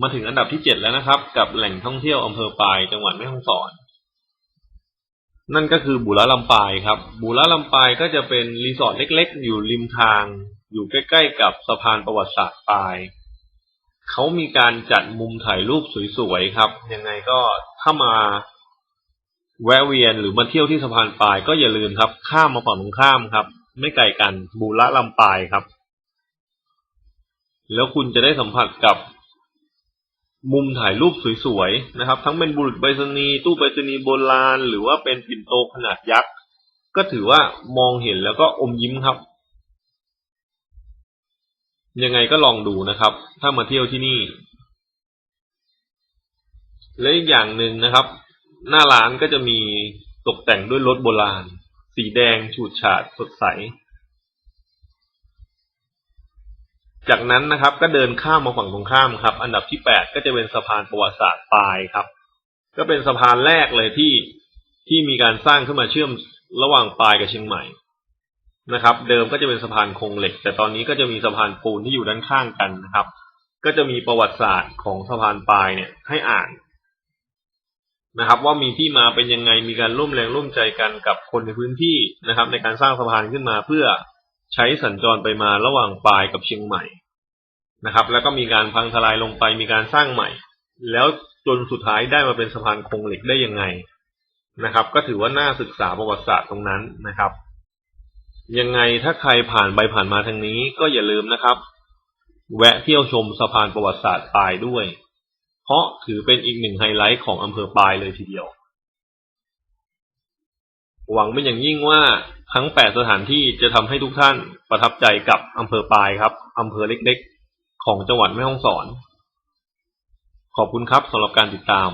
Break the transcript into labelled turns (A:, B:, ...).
A: มาถึงอันดับที่เจ็ดแล้วนะครับ กับแหล่งท่องเที่ยวอำเภอปายจังหวัดแม่ฮ่องสอน นั่นก็คือบุระลำปายครับ บุระลำปายก็จะเป็นรีสอร์ทเล็กๆ อยู่ริมทาง อยู่ใกล้ๆ กับสะพานประวัติศาสตร์ปายเขามีการจัดมุมถ่ายรูปสวยๆครับ ยังไงก็ถ้ามาแวะเวียนหรือมาเที่ยวที่สะพานปายก็อย่าลืมครับ ข้ามมาฝั่งตรงข้ามครับ ไม่ไกลกันบุระลำปายครับ แล้วคุณจะได้สัมผัสกับ มุมถ่ายรูปสวยๆนะครับ ทั้งเป็นบุรุษไปรษณีย์ตู้ไปรษณีย์โบราณ หรือว่าเป็นปิ่นโตขนาดยักษ์ ก็ถือว่ามองเห็นแล้วก็อมยิ้มครับ ยังไงก็ลองดูนะครับ ถ้ามาเที่ยวที่นี่ และอีกอย่างหนึ่งนะครับ หน้าร้านก็จะมีตกแต่งด้วยรถโบราณ สีแดงฉูดฉาดสดใส จากนั้นนะครับก็เดินข้ามมาฝั่งตรงข้ามครับ อันดับที่แปดก็จะเป็นสะพานประวัติศาสตร์ปลายครับ ก็เป็นสะพานแรกเลยที่ที่มีการสร้างขึ้นมาเชื่อมระหว่างปลายกับเชียงใหม่นะครับ เดิมก็จะเป็นสะพานโครงเหล็ก แต่ตอนนี้ก็จะมีสะพานปูนที่อยู่ด้านข้างกันนะครับ ก็จะมีประวัติศาสตร์ของสะพานปลายเนี่ยให้อ่านนะครับ ว่ามีที่มาเป็นยังไงมีการร่วมแรงร่วมใจกันกับคนในพื้นที่นะครับ ในการสร้างสะพานขึ้นมาเพื่อ ใช้สัญจรไปมาระหว่างปลายกับเชียงใหม่นะครับ แล้วก็มีการพังทลายลงไปมีการสร้างใหม่ แล้วจนสุดท้ายได้มาเป็นสะพานโครงเหล็กได้ยังไงนะครับ ก็ถือว่าน่าศึกษาประวัติศาสตร์ตรงนั้นนะครับ ยังไงถ้าใครผ่านไปผ่านมาทางนี้ก็อย่าลืมนะครับ แวะเที่ยวชมสะพานประวัติศาสตร์ปลายด้วย เพราะถือเป็นอีกหนึ่งไฮไลท์ของอำเภอปลายเลยทีเดียว หวังเป็นอย่างยิ่งว่าทั้งแปดสถานที่จะทำให้ทุกท่านประทับใจกับอำเภอปลายครับอำเภอเล็กๆ ของจังหวัดแม่ฮ่องสอน ขอบคุณครับสำหรับการติดตาม